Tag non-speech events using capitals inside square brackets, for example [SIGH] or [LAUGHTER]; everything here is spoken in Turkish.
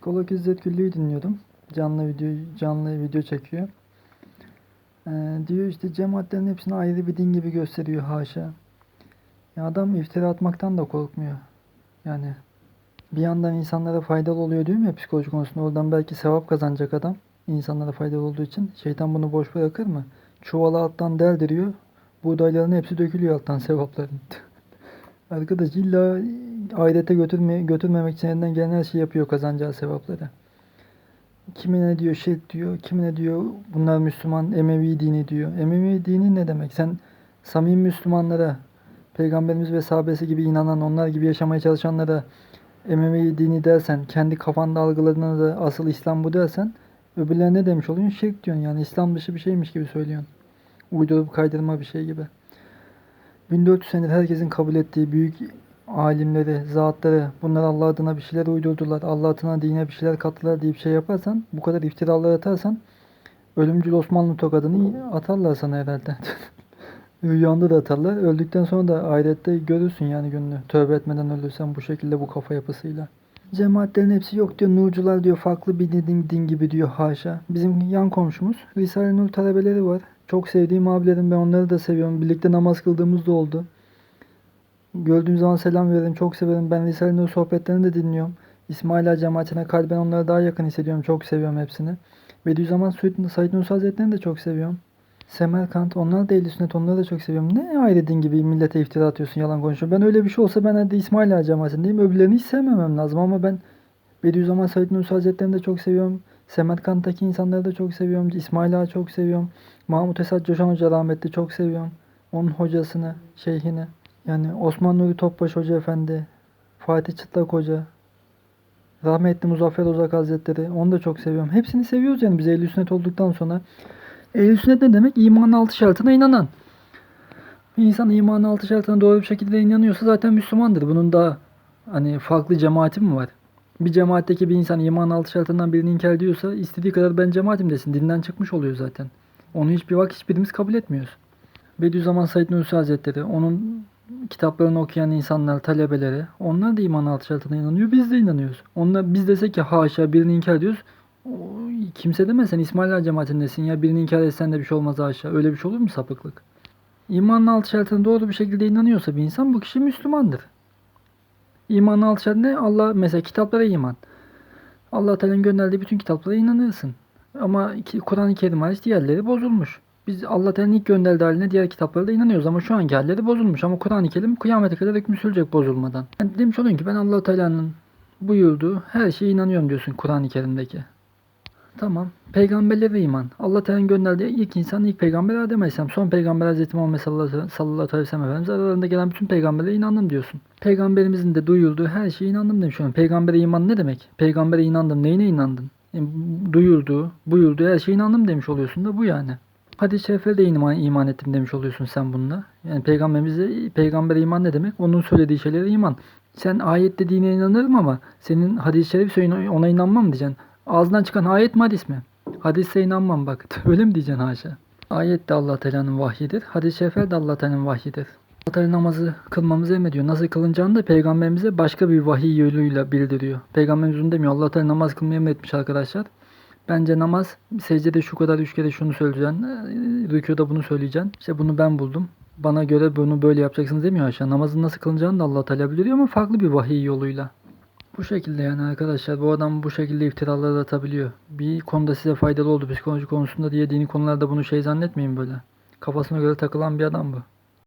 Psikolog İzzet Güllü'yü dinliyordum. Canlı video canlı video çekiyor. Ee, diyor işte cemaatlerin hepsini ayrı bir din gibi gösteriyor haşa. Ya adam iftira atmaktan da korkmuyor. Yani bir yandan insanlara faydalı oluyor diyorum ya psikoloji konusunda. Oradan belki sevap kazanacak adam. insanlara faydalı olduğu için. Şeytan bunu boş bırakır mı? Çuvalı alttan deldiriyor. Buğdayların hepsi dökülüyor alttan sevapların. [LAUGHS] Arkadaş illa ahirete götürme, götürmemek için elinden gelen her şeyi yapıyor kazanacağı sevapları. Kimine diyor şirk diyor, kimine diyor bunlar Müslüman, Emevi dini diyor. Emevi dini ne demek? Sen samimi Müslümanlara, Peygamberimiz ve sahabesi gibi inanan, onlar gibi yaşamaya çalışanlara Emevi dini dersen, kendi kafanda algıladığına da asıl İslam bu dersen, öbürlerine ne demiş oluyorsun? Şirk diyorsun yani İslam dışı bir şeymiş gibi söylüyorsun. Uydurup kaydırma bir şey gibi. 1400 senedir herkesin kabul ettiği büyük alimleri, zatları bunlar Allah adına bir şeyler uydurdular. Allah adına dine bir şeyler kattılar diye bir şey yaparsan, bu kadar iftiralar atarsan ölümcül Osmanlı tokadını atarlar sana herhalde. [LAUGHS] Rüyanda da atarlar. Öldükten sonra da ahirette görürsün yani gününü. Tövbe etmeden ölürsen bu şekilde bu kafa yapısıyla. Cemaatlerin hepsi yok diyor. Nurcular diyor farklı bir din, din gibi diyor haşa. Bizim yan komşumuz Risale-i Nur talebeleri var. Çok sevdiğim abilerim ben onları da seviyorum. Birlikte namaz kıldığımız da oldu. Gördüğüm zaman selam veririm. Çok severim. Ben Risale-i Nur sohbetlerini de dinliyorum. İsmaila cemaatine kalben onlara daha yakın hissediyorum. Çok seviyorum hepsini. Bediüzzaman Said Nursi Hazretleri'ni de çok seviyorum. Semerkant onlar da ehl sünnet onları da çok seviyorum. Ne ayrı din gibi millete iftira atıyorsun yalan konuşuyorsun. Ben öyle bir şey olsa ben hadi İsmail Ağa cemaatindeyim. Öbürlerini hiç sevmemem lazım ama ben Bediüzzaman Said Nursi Hazretleri'ni de çok seviyorum. Semerkant'taki insanları da çok seviyorum. İsmail Ağa çok seviyorum. Mahmut Esat Coşan Hoca rahmetli çok seviyorum. Onun hocasını, şeyhini. Yani Osman Nuri Topbaş Hoca Efendi, Fatih Çıtlak Hoca, rahmetli Muzaffer Ozak Hazretleri. Onu da çok seviyorum. Hepsini seviyoruz yani biz ehl sünnet olduktan sonra. Ehl sünnet ne demek? İmanın altı şartına inanan. Bir insan imanın altı şartına doğru bir şekilde inanıyorsa zaten Müslümandır. Bunun da hani farklı cemaati mi var? Bir cemaatteki bir insan imanın altı şartından birini inkar ediyorsa istediği kadar ben cemaatim desin. Dinden çıkmış oluyor zaten. Onu hiçbir vakit hiçbirimiz kabul etmiyoruz. Bediüzzaman Said Nursi Hazretleri, onun kitaplarını okuyan insanlar, talebeleri, onlar da iman altı şartına inanıyor. Biz de inanıyoruz. Onlar biz desek ki haşa birini inkar ediyoruz. Kimse demez sen İsmail Ağa cemaatindesin ya birini inkar etsen de bir şey olmaz haşa. Öyle bir şey olur mu sapıklık? İmanın altı şartına doğru bir şekilde inanıyorsa bir insan bu kişi Müslümandır. İmanın şartı ne? Allah mesela kitaplara iman. Allah Teala'nın gönderdiği bütün kitaplara inanırsın. Ama Kur'an-ı Kerim hariç diğerleri bozulmuş. Biz Allah Teala'nın ilk gönderdiği haline diğer kitaplara da inanıyoruz ama şu anki halleri bozulmuş. Ama Kur'an-ı Kerim kıyamete kadar hükmü sürecek bozulmadan. Yani demiş oluyorsun ki ben Allah Teala'nın buyurduğu her şeye inanıyorum diyorsun Kur'an-ı Kerim'deki. Tamam. Peygamberlere iman. Allah Teala'nın gönderdiği ilk insan ilk peygamber Adem Aleyhisselam. Son peygamber Hz. Muhammed sallallahu aleyhi ve sellem Efendimiz aralarında gelen bütün peygamberlere inandım diyorsun. Peygamberimizin de duyurduğu her şeye inandım demiş oluyorsun. Peygambere iman ne demek? Peygambere inandım. Neyine inandın? Yani duyurduğu, buyurduğu her şeye inandım demiş oluyorsun da bu yani. Hadis-i şeriflere de iman, iman ettim demiş oluyorsun sen bununla. Yani peygamberimize, peygambere iman ne demek? Onun söylediği şeylere iman. Sen ayet dediğine inanırım ama senin hadis-i şerif ona inanmam diyeceksin? Ağzından çıkan ayet mi hadis mi? Hadise inanmam bak. [LAUGHS] Öyle mi diyeceksin haşa? Ayet de Allah Teala'nın vahyidir. Hadis-i şerifler de Allah Teala'nın vahyidir. Allah Teala namazı kılmamızı emrediyor. Nasıl kılınacağını da peygamberimize başka bir vahiy yoluyla bildiriyor. Peygamberimiz onu demiyor. Allah Teala namaz kılmayı emretmiş arkadaşlar. Bence namaz secdede şu kadar üç kere şunu söyleyeceksin. e, Rükuda bunu söyleyeceksin. İşte bunu ben buldum. Bana göre bunu böyle yapacaksınız demiyor aşağı. Namazın nasıl kılınacağını da Allah Teala bildiriyor ama farklı bir vahiy yoluyla. Bu şekilde yani arkadaşlar bu adam bu şekilde iftiralar atabiliyor. Bir konuda size faydalı oldu psikoloji konusunda diye dini konularda bunu şey zannetmeyin böyle. Kafasına göre takılan bir adam bu.